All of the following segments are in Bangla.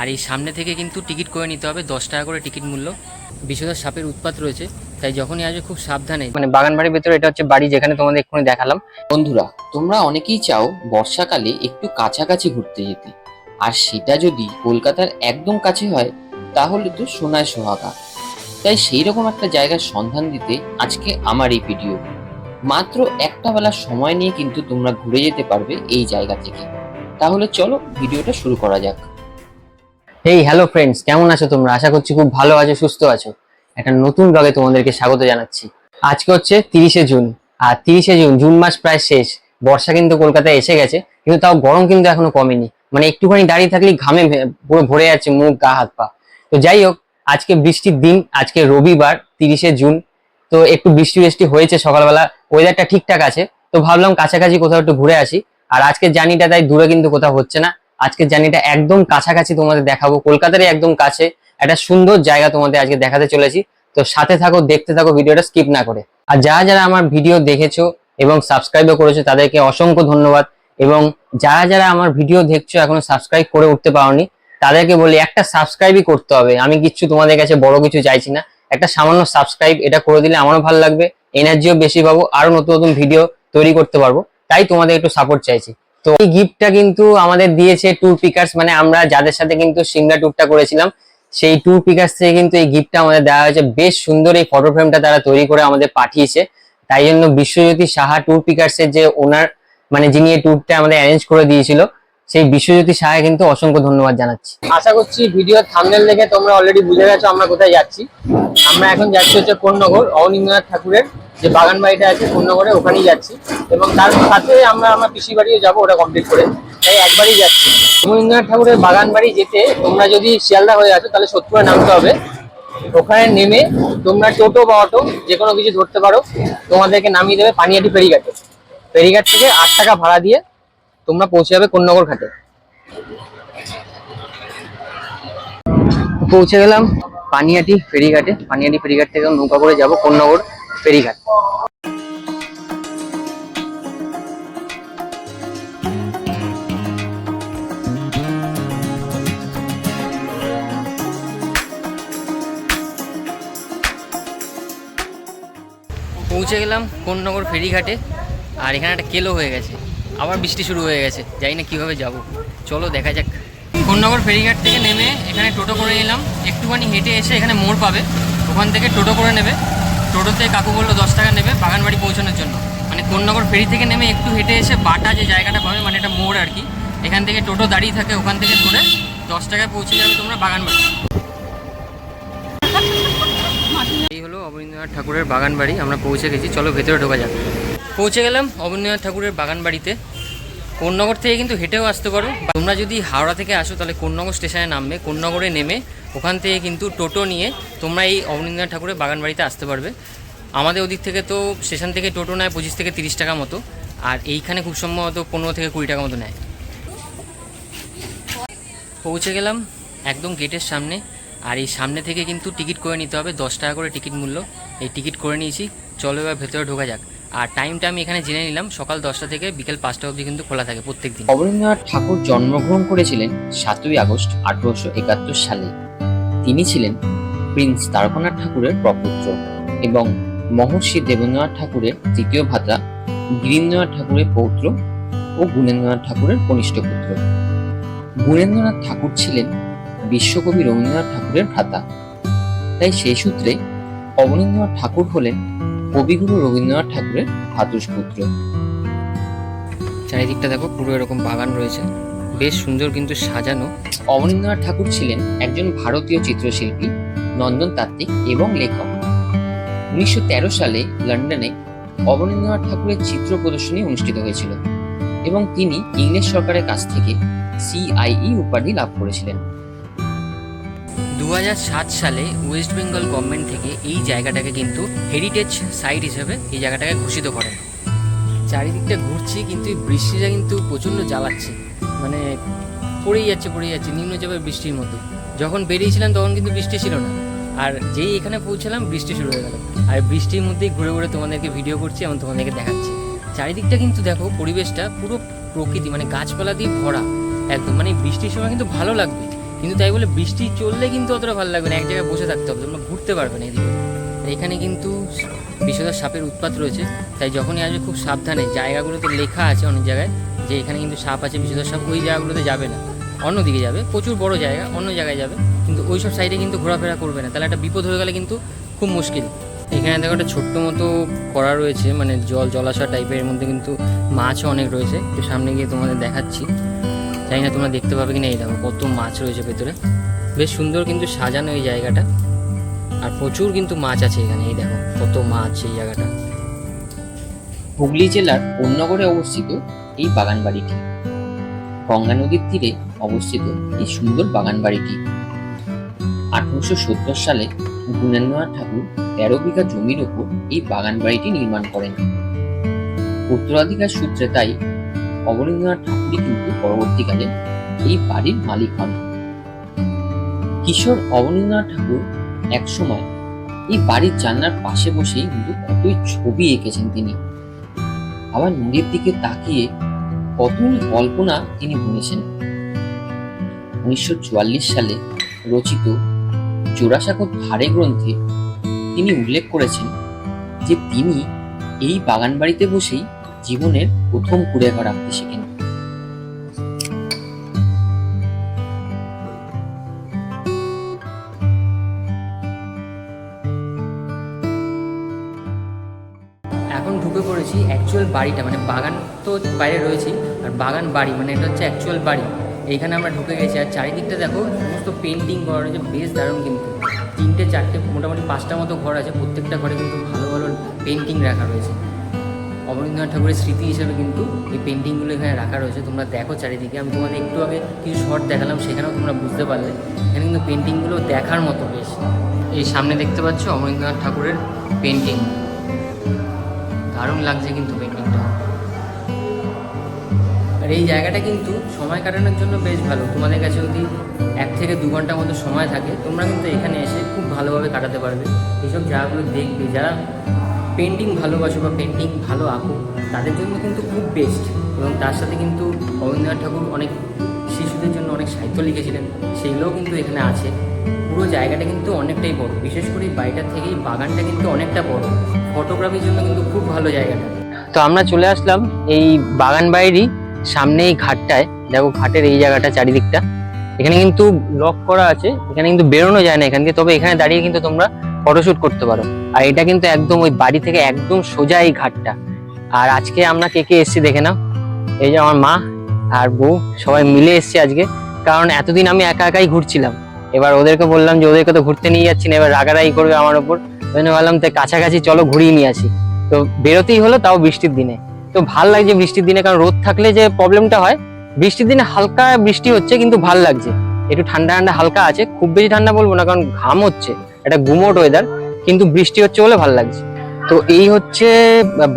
আর এই সামনে থেকে কিন্তু টিকিট করে নিতে হবে, দশ টাকা করে টিকিট মূল্য। বিষধর সাপের উৎপাত রয়েছে, তাই যখনই আসবে খুব সাবধানে। মানে বাগান বাড়ির ভেতরে এটা হচ্ছে বাড়ি যেখানে তোমাদের এক্ষুনি দেখালাম। বন্ধুরা, তোমরা অনেকেই চাও বর্ষাকালে একটু কাছাকাছি ঘুরতে যেতে। আর সেটা যদি কলকাতার একদম কাছে হয়, তাহলে তো সোনায় সোহাগা। তাই সেই রকম একটা জায়গার সন্ধান দিতে আজকে আমার এই ভিডিও মাত্র একটা বেলা সময় নিয়ে কিন্তু তোমরা ঘুরে যেতে পারবে এই জায়গা থেকে। তাহলে চলো ভিডিওটা শুরু করা যাক। হেই হ্যালো ফ্রেন্ডস কেমন আছো তোমরা? আশা করছি খুব ভালো আছো, সুস্থ আছো। একটা নতুন ব্লগে তোমাদেরকে স্বাগত জানাচ্ছি। আজকে হচ্ছে তিরিশে জুন, আর তিরিশে জুন জুন মাস প্রায় শেষ। বর্ষা কিন্তু কলকাতায় এসে গেছে, কিন্তু তাও গরম কিন্তু এখনও কমেনি। মানে একটুখানি দাঁড়িয়ে থাকলেই ঘামে পুরো ভরে যাচ্ছে মুখ, গা, হাত, পা। তো যাই হোক, আজকে বৃষ্টির দিন, আজকে রবিবার, তিরিশে জুন। তো একটু বৃষ্টি বৃষ্টি হয়েছে সকালবেলা ওয়েদারটা ঠিকঠাক আছে। তো ভাবলাম কাছাকাছি কোথাও একটু ঘুরে আসি। আর আজকের জার্নিটা তাই দূরে কিন্তু কোথাও হচ্ছে না। আজকের জার্নিটা একদম কাছাকাছি তোমাদের দেখাবো। কলকাতারই একদম কাছে। একটা সুন্দর জায়গা তোমাদের আজকে দেখাতে চলেছি। তো সাথে থাকো, দেখতে থাকো, ভিডিওটা স্কিপ না করে। আর যারা যারা আমার ভিডিও দেখেছ এবং সাবস্ক্রাইবও করেছ, তাদেরকে অসংখ্য ধন্যবাদ। এবং যারা যারা আমার ভিডিও দেখছ, এখনও সাবস্ক্রাইব করে উঠতে পারোনি, তাদেরকে বলি, একটা সাবস্ক্রাইবই করতে হবে। আমি কিচ্ছু তোমাদের কাছে বড় কিছু চাইছি না। একটা সামান্য সাবস্ক্রাইব এটা করে দিলে আমারও ভালো লাগবে। এনার্জিও বেশি পাবো আরও নতুন নতুন ভিডিও তৈরি করতে পারব। তাই তোমাদের একটু সাপোর্ট চাইছি। তো এই গিফটটা কিন্তু আমাদের দিয়েছে ট্যুর পিকার্স মানে আমরা যাদের সাথে কিন্তু সিমলা ট্যুরটা করেছিলাম, সেই ট্যুর পিকার্স থেকে কিন্তু এই গিফটটা আমাদের দেওয়া হয়েছে। বেশ সুন্দর এই ফটো ফ্রেমটা তারা তৈরি করে আমাদের পাঠিয়েছে। তাই জন্য বিশ্বজ্যোতি সাহা ট্যুর পিকার্সের যে ওনার মানে যিনি এই ট্যুরটা আমাদের অ্যারেঞ্জ করে দিয়েছিল সেই বিশ্বজ্যোতি সাহা কিন্তু অসংখ্য ধন্যবাদ জানাচ্ছি। আশা করছি ভিডিও থামনেল দেখে তোমরা অলরেডি বুঝে গেছো আমরা কোথায় যাচ্ছি। আমরা এখন যাচ্ছি হচ্ছে কোন্নগর অবনীন্দ্রনাথ ঠাকুরের যে বাগান বাড়িটা আছে কোন্নগরে, ওখানেই যাচ্ছি। এবং তার সাথে আমরা আমার পিসি বাড়িও যাব ওটা কমপ্লিট করে। তাই একবারই যাচ্ছি। রবীন্দ্রনাথ ঠাকুরের বাগান বাড়ি যেতে তোমরা যদি শিয়ালদা হয়ে আছো, তাহলে সত্যি নামতে হবে। ওখানে নেমে তোমরা টোটো বা অটো যে কোনো কিছু ধরতে পারো, তোমাদেরকে নামিয়ে দেবে পানিয়াটি ফেরিঘাটে। ফেরিঘাট থেকে আট টাকা ভাড়া দিয়ে তোমরা পৌঁছে যাবে কোন্নগর ঘাটে। পৌঁছে গেলাম পানিয়াটি ফেরিঘাটে। পানিয়াটি ফেরিঘাট থেকে নৌকা করে যাব কোন্নগর ফেরিঘাট। পৌঁছে গেলাম কোন্নগর ফেরিঘাটে। আর এখানে একটা কেলো হয়ে গেছে। আবার বৃষ্টি শুরু হয়ে গেছে, জানি না কীভাবে যাব। চলো দেখা যাক। কোন্নগর ফেরিঘাট থেকে নেমে এখানে টোটো করে নিলাম একটুখানি হেঁটে এসে এখানে মোড় পাবে। ওখান থেকে টোটো করে নেবে। টোটোতে কাকু বলল, দশ টাকা নেবে বাগানবাড়ি পৌঁছানোর জন্য। মানে কোন্নগর ফেরি থেকে নেমে একটু হেঁটে এসে বাটা যে জায়গাটা পাবে মানে এটা মোড় আর কি, এখান থেকে টোটো দাঁড়িয়ে থাকে ওখান থেকে ধরে দশ টাকায় পৌঁছে যাবে তোমরা বাগানবাড়ি। এই হলো অবনীন্দ্রনাথ ঠাকুরের বাগান বাড়ি আমরা পৌঁছে গেছি। চলো ভেতরে ঢোকা যাক। পৌঁছে গেলাম অবনীন্দ্রনাথ ঠাকুরের বাগান বাড়িতে কোন্নগর থেকে কিন্তু হেঁটেও আসতে পারো। তোমরা যদি হাওড়া থেকে আসো, তাহলে কোন্নগর স্টেশনে নামবে। কোন্নগরে নেমে ওখান থেকে কিন্তু টোটো নিয়ে তোমরা এই অবনীন্দ্রনাথ ঠাকুরের বাগান বাড়িতে আসতে পারবে। আমাদের ওদিক থেকে তো স্টেশন থেকে টোটো নেয় পঁচিশ থেকে তিরিশ টাকা মতো। আর এইখানে খুব সম্ভবত পনেরো থেকে কুড়ি টাকা মতো নেয়। পৌঁছে গেলাম একদম গেটের সামনে। আর এই সামনে থেকে কিন্তু টিকিট করে নিতে হবে। দশ টাকা করে টিকিট মূল্য। এই টিকিট করে নিয়েছি। চলো এবার ভেতরে ঢোকা যাক। আর টাইমটা আমি এখানে জেনে নিলাম, সকাল দশটা থেকে বিকেল পাঁচটা অবধি কিন্তু খোলা থাকে প্রত্যেক দিন অবনীন্দ্রনাথ ঠাকুর জন্মগ্রহণ করেছিলেন সাতই আগস্ট আঠারোশো একাত্তর সালে। তিনি ছিলেন প্রিন্স তারকনাথ ঠাকুরের প্রপুত্র এবং মহর্ষি দেবেন্দ্রনাথ ঠাকুরের তৃতীয় ভ্রাতা গিরীন্দ্রনাথ ঠাকুরের পৌত্র ও গুণেন্দ্রনাথ ঠাকুরের কনিষ্ঠ পুত্র। গুণেন্দ্রনাথ ঠাকুর ছিলেন বিশ্বকবি রবীন্দ্রনাথ ঠাকুরের ভ্রাতা। তাই সেই সূত্রে অবনীন্দ্রনাথ ঠাকুর হলেন কবিগুরু রবীন্দ্রনাথ ঠাকুরের ভ্রাতুষ্পুত্র চারিদিকটা দেখো পুরো এরকম বাগান রয়েছে। বেশ সুন্দর কিন্তু সাজানো অবনীন্দ্রনাথ ঠাকুর ছিলেন একজন ভারতীয় চিত্রশিল্পী, নন্দনতাত্ত্বিক এবং লেখক। উনিশশো তেরো সালে লন্ডনে অবনীন্দ্রনাথ ঠাকুরের চিত্র প্রদর্শনী অনুষ্ঠিত হয়েছিল এবং তিনি ইংরেজ সরকারের কাছ থেকে সিআইই উপাধি লাভ করেছিলেন। দু হাজার সাত সালে ওয়েস্ট বেঙ্গল গভর্নমেন্ট থেকে এই জায়গাটাকে কিন্তু হেরিটেজ সাইট হিসেবে এই জায়গাটাকে ঘোষিত করেন। চারিদিকটা ঘুরছি, কিন্তু এই বৃষ্টিটা কিন্তু প্রচণ্ড জ্বালাচ্ছে। মানে পড়েই যাচ্ছে পড়েই যাচ্ছে, নিম্নচাপের বৃষ্টির মতো। যখন বেরিয়েছিলাম তখন কিন্তু বৃষ্টি ছিল না। আর যেই এখানে পৌঁছালাম, বৃষ্টি শুরু হয়ে গেল। আর বৃষ্টির মধ্যেই ঘুরে ঘুরে তোমাদেরকে ভিডিও করছি, এবং তোমাদেরকে দেখাচ্ছি। চারিদিকটা কিন্তু দেখো, পরিবেশটা পুরো প্রকৃতি মানে গাছপালা দিয়ে ভরা। একদম মানে বৃষ্টির সময় কিন্তু ভালো লাগবে। কিন্তু তাই বলে বৃষ্টি চললে কিন্তু অতটা ভালো লাগবে না, এক জায়গায় বসে থাকতে হবে, তোমরা ঘুরতে পারবে না এদিকে। এখানে কিন্তু বিষধর সাপের উৎপাত রয়েছে, তাই যখনই আসবে খুব সাবধানে জায়গাগুলোতে লেখা আছে অনেক জায়গায়, যে এখানে কিন্তু সাপ আছে বিষধর সাপ, ওই জায়গাগুলোতে যাবে না। অন্যদিকে যাবে, প্রচুর বড় জায়গা, অন্য জায়গায় যাবে, কিন্তু ওই সব সাইডে কিন্তু ঘোরাফেরা করবে না। তাহলে একটা বিপদ হয়ে গেলে কিন্তু খুব মুশকিল। এখানে দেখো একটা ছোট্ট মতো করা রয়েছে মানে জল, জলাশয় টাইপের মধ্যে কিন্তু মাছও অনেক রয়েছে। একটু সামনে গিয়ে তোমাদের দেখাচ্ছি। জানি না তোমরা দেখতে পাবে কিনা এই দেখো, কত মাছ রয়েছে ভেতরে। বেশ সুন্দর কিন্তু সাজানো এই জায়গাটা। আর প্রচুর কিন্তু মাছ আছে এখানে, এই দেখো, কত মাছ এই জায়গাটা। হুগলি জেলার কোন্নগরে অবস্থিত এই বাগান বাড়িটি গঙ্গা নদীর তীরে অবস্থিত এই সুন্দর বাগান বাড়িটি আঠারোশো সত্তর সালে গুণেন্দ্রনাথ ঠাকুর তেরো বিঘা জমির ওপর এই বাগান বাড়িটি নির্মাণ করেন। উত্তরাধিকার সূত্রে তাই অবনীন্দ্রনাথ ঠাকুরই কিন্তু পরবর্তীকালে এই বাড়ির মালিক হন। কিশোর অবনীন্দ্রনাথ ঠাকুর একসময় এই বাড়ির জানলার পাশে বসেই কিন্তু কতই ছবি এঁকেছেন তিনি। আবার নদীর দিকে তাকিয়ে কতই কল্পনা তিনি বুনেছেন। উনিশশো চুয়াল্লিশ সালে রচিত জোড়াসাঁকো ধারে গ্রন্থে তিনি উল্লেখ করেছেন যে তিনি এই বাগান বাড়িতে বসেই জীবনের প্রথম কুড়েঘর আঁকতে শেখেন। এখন ঢুকে পড়েছি অ্যাকচুয়াল বাড়িটা মানে বাগান তো বাইরে রয়েছে আর বাগান বাড়ি মানে এটা হচ্ছে অ্যাকচুয়াল বাড়ি। এইখানে আমরা ঢুকে গেছি, আর চারিদিকটা দেখো, সমস্ত পেন্টিং করা রয়েছে, বেশ দারুণ কিন্তু। তিনটে, চারটে, মোটামুটি পাঁচটা মতো ঘর আছে, প্রত্যেকটা ঘরে কিন্তু ভালো ভালো পেন্টিং রাখা রয়েছে। অবনীন্দ্রনাথ ঠাকুরের স্মৃতি হিসেবে কিন্তু এই পেন্টিংগুলো এখানে রাখা রয়েছে। তোমরা দেখো চারিদিকে। আমি তোমাদের একটু আগে কিছু শর্ট দেখালাম, সেখানেও তোমরা বুঝতে পারলে। এখানে কিন্তু পেন্টিংগুলো দেখার মতো বেশ। এই সামনে দেখতে পাচ্ছ অবনীন্দ্রনাথ ঠাকুরের পেন্টিং দারুণ লাগছে কিন্তু পেন্টিংটা আর এই জায়গাটা কিন্তু সময় কাটানোর জন্য বেশ ভালো। তোমাদের কাছে যদি এক থেকে দু ঘণ্টার মতো সময় থাকে, তোমরা কিন্তু এখানে এসে খুব ভালোভাবে কাটাতে পারবে। এইসব জায়গাগুলো দেখবে। যারা পেন্টিং ভালোবাসো বা পেন্টিং ভালো আঁকো, তাদের জন্য কিন্তু খুব বেস্ট এবং তার সাথে কিন্তু রবীন্দ্রনাথ ঠাকুর অনেক শিশুদের জন্য অনেক সাহিত্য লিখেছিলেন, সেগুলোও কিন্তু এখানে আছে। পুরো জায়গাটা কিন্তু অনেকটাই বড়, বিশেষ করে বাড়িটার থেকে এই বাগানটা কিন্তু অনেকটা বড়। ফটোগ্রাফির জন্য কিন্তু খুব ভালো জায়গাটা। তো আমরা চলে আসলাম এই বাগান বাড়িরই সামনে এই ঘাটটায়। দেখো ঘাটের এই জায়গাটা চারিদিকটা। এখানে কিন্তু লক করা আছে, এখানে কিন্তু বেরোনো যায় না এখান থেকে তবে এখানে দাঁড়িয়ে কিন্তু তোমরা ফটোশুট করতে পারো। আর এটা কিন্তু একদম ওই বাড়ি থেকে একদম সোজা এই ঘাটটা। আর আজকে আমরা কে কে এসছি দেখে নাও। এই যে আমার মা আর বউ, সবাই মিলে এসছি আজকে। কারণ এতদিন আমি একা একাই ঘুরছিলাম। এবার ওদেরকে বললাম যে, ওদেরকে তো ঘুরতে নিয়ে যাচ্ছি না, এবার রাগারাগি করবে আমার ওপর। ওই জন্য ভাবলাম তো কাছাকাছি চলো ঘুরিয়ে নিয়ে আসি। তো বেরোতেই হলো তাও বৃষ্টির দিনে। তো ভালো লাগছে বৃষ্টির দিনে, কারণ রোদ থাকলে যে প্রবলেমটা হয়, বৃষ্টির দিনে হালকা বৃষ্টি হচ্ছে, কিন্তু ভালো লাগছে। একটু ঠান্ডা ঠান্ডা হালকা আছে, খুব বেশি ঠান্ডা বলব না, কারণ ঘাম হচ্ছে। একটা গুমোট ওয়েদার কিন্তু বৃষ্টি হচ্ছে বলে ভালো লাগছে। তো এই হচ্ছে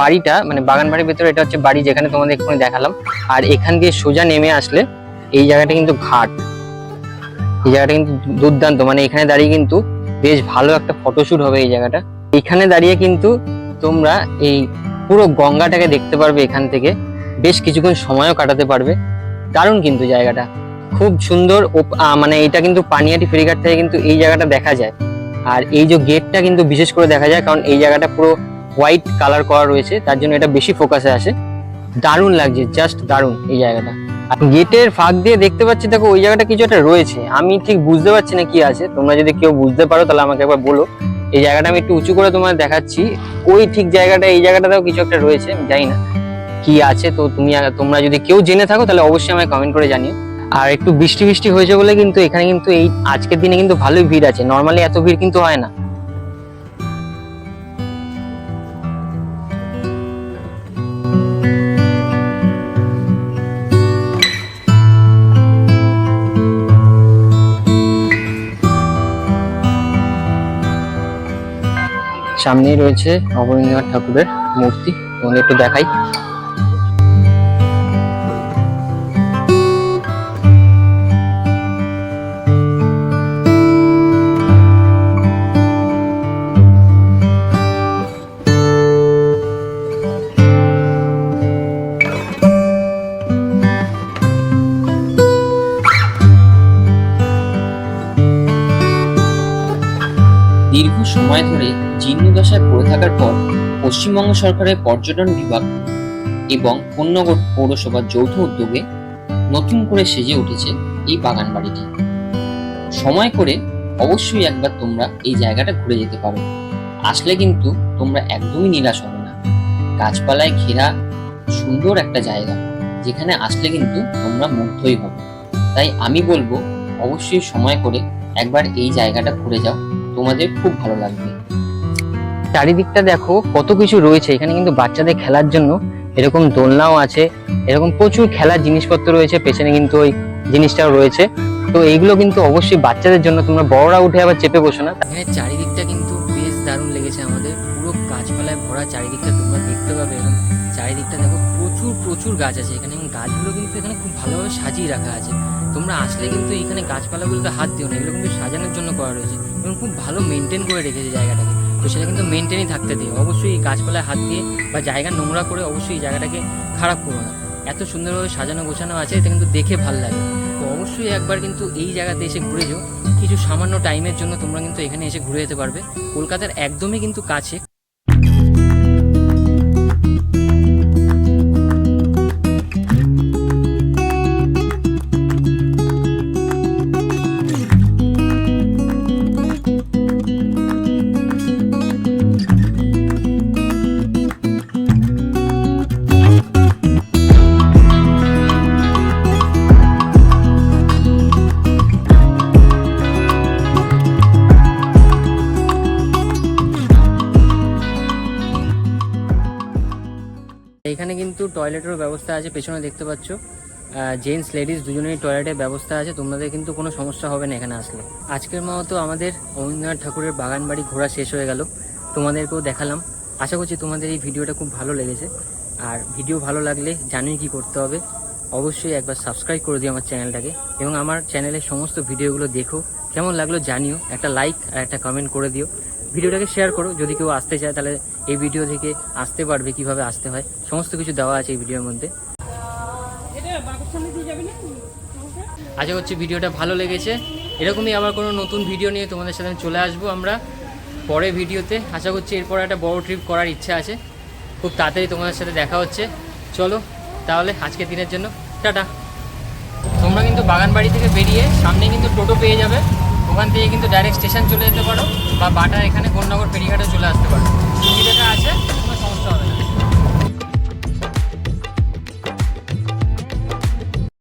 বাড়িটা মানে বাগান বাড়ির ভেতরে এটা হচ্ছে বাড়ি যেখানে তোমাদের এক্ষুনি দেখালাম। আর এখান দিয়ে সোজা নেমে আসলে এই জায়গাটা কিন্তু ঘাট। এই জায়গাটা কিন্তু দুর্দান্ত মানে এখানে দাঁড়িয়ে কিন্তু বেশ ভালো একটা ফটোশুট হবে এই জায়গাটা। এখানে দাঁড়িয়ে কিন্তু তোমরা এই পুরো গঙ্গাটাকে দেখতে পারবে এখান থেকে। বেশ কিছুক্ষণ সময়ও কাটাতে পারবে। দারুণ কিন্তু জায়গাটা। খুব সুন্দর মানে এটা কিন্তু পানিয়াটি ফেরিঘাট থেকে কিন্তু এই জায়গাটা দেখা যায়। আর এই যে গেটটা কিন্তু বিশেষ করে দেখা যায়, কারণ এই জায়গাটা পুরো হোয়াইট কালার করা রয়েছে, তার জন্য এটা বেশি ফোকাসে আসে। দারুণ লাগছে জাস্ট দারুণ এই জায়গাটা। গেটের ফাঁক দিয়ে দেখতে পাচ্ছি, দেখো ওই জায়গাটা কিছু একটা রয়েছে। আমি ঠিক বুঝতে পারছি না কি আছে। তোমরা যদি কেউ বুঝতে পারো, তাহলে আমাকে একবার বলো। এই জায়গাটা আমি একটু উঁচু করে তোমার দেখাচ্ছি। ওই ঠিক জায়গাটা, এই জায়গাটাতেও কিছু একটা রয়েছে, আমি জানি না কি আছে। তো তুমি, তোমরা যদি কেউ জেনে থাকো, তাহলে অবশ্যই আমায় কমেন্ট করে জানিও। আর একটু বৃষ্টি বৃষ্টি হয়েছে বলে কিন্তু এখানে কিন্তু এই আজকের দিনে কিন্তু ভালোই ভিড় আছে। নর্মালি এত ভিড় কিন্তু হয় না। সামনেই রয়েছে অবনীন্দ্রনাথ ঠাকুরের মূর্তি। তোমাদের একটু দেখাই। থাকার পর পশ্চিমবঙ্গ সরকারের পর্যটন বিভাগ এবং কোন্নগর পৌরসভার যৌথ উদ্যোগে নতুন করে সেজে উঠেছে এই বাগান বাড়িটি সময় করে অবশ্যই একবার তোমরা এই জায়গাটা ঘুরে যেতে পারো। আসলে কিন্তু তোমরা একদমই নিরাশ হবে না। গাছপালায় ঘেরা সুন্দর একটা জায়গা, যেখানে আসলে কিন্তু তোমরা মুগ্ধই হবে। তাই আমি বলব, অবশ্যই সময় করে একবার এই জায়গাটা ঘুরে যাও। তোমাদের খুব ভালো লাগবে। চারিদিকটা দেখো কত কিছু রয়েছে। এখানে কিন্তু বাচ্চাদের খেলার জন্য এরকম দোলনাও আছে, এরকম প্রচুর খেলার জিনিসপত্র রয়েছে, পেছনে কিন্তু ওই জিনিসটাও রয়েছে। তো এইগুলো কিন্তু অবশ্যই বাচ্চাদের জন্য তোমরা বড়রা উঠে আবার চেপে বসো না। এখানে চারিদিকটা কিন্তু বেশ দারুণ লেগেছে আমাদের। পুরো গাছপালায় ভরা চারিদিকটা তোমরা দেখতে পাবে এবং চারিদিকটা দেখো প্রচুর প্রচুর গাছ আছে। এখানে এবং গাছগুলো কিন্তু এখানে খুব ভালোভাবে সাজিয়ে রাখা আছে। তোমরা আসলে কিন্তু এখানে গাছপালাগুলোতে হাত দিও না, এগুলো কিন্তু সাজানোর জন্য করা রয়েছে এবং খুব ভালো মেনটেন করে রেখেছে জায়গাটাকে। তো সেটা কিন্তু মেনটেনই থাকতে দিও। অবশ্যই গাছপালায় হাত দিয়ে বা জায়গা নোংরা করে অবশ্যই জায়গাটাকে খারাপ করো না। এত সুন্দরভাবে সাজানো গোছানো আছে, এটা কিন্তু দেখে ভালো লাগে। তো অবশ্যই একবার কিন্তু এই জায়গাতে এসে ঘুরে যাও। কিছু সামান্য টাইমের জন্য তোমরা কিন্তু এখানে এসে ঘুরে যেতে পারবে। কলকাতার একদমই কিন্তু কাছে কিন্তু টয়লেটেরও ব্যবস্থা আছে, পেছনে দেখতে পাচ্ছ। জেন্টস লেডিস দুজনেরই টয়লেটের ব্যবস্থা আছে, তোমাদের কিন্তু কোনো সমস্যা হবে না এখানে আসলে। আজকের মতো আমাদের রবীন্দ্রনাথ ঠাকুরের বাগান বাড়ি ঘোরা শেষ হয়ে গেল। তোমাদেরকেও দেখালাম। আশা করছি তোমাদের এই ভিডিওটা খুব ভালো লেগেছে। আর ভিডিও ভালো লাগলে জানোই কি করতে হবে। অবশ্যই একবার সাবস্ক্রাইব করে দিও আমার চ্যানেলটাকে এবং আমার চ্যানেলের সমস্ত ভিডিওগুলো দেখো। কেমন লাগল জানিও। একটা লাইক আর একটা কমেন্ট করে দিও। ভিডিওটাকে শেয়ার করো। যদি কেউ আসতে চায়, তাহলে এই ভিডিও থেকে আসতে পারবে, কীভাবে আসতে হয়। সমস্ত কিছু দেওয়া আছে এই ভিডিওর মধ্যে। আশা করছি ভিডিওটা ভালো লেগেছে। এরকমই আবার কোনো নতুন ভিডিও নিয়ে তোমাদের সাথে চলে আসব আমরা পরে ভিডিওতে আশা করছি এরপর একটা বড় ট্রিপ করার ইচ্ছা আছে। খুব তাড়াতাড়ি তোমাদের সাথে দেখা হচ্ছে। চলো, তাহলে আজকের দিনের জন্য টাটা। তোমরা কিন্তু বাগানবাড়ি থেকে বেরিয়ে সামনে কিন্তু টোটো পেয়ে যাবে। ওখান থেকে কিন্তু ডাইরেক্ট স্টেশন চলে যেতে পারো। বা বাটা এখানে গোলনগর ফেরিঘাটে চলে আসতে পারো সুবিধাটা আছে।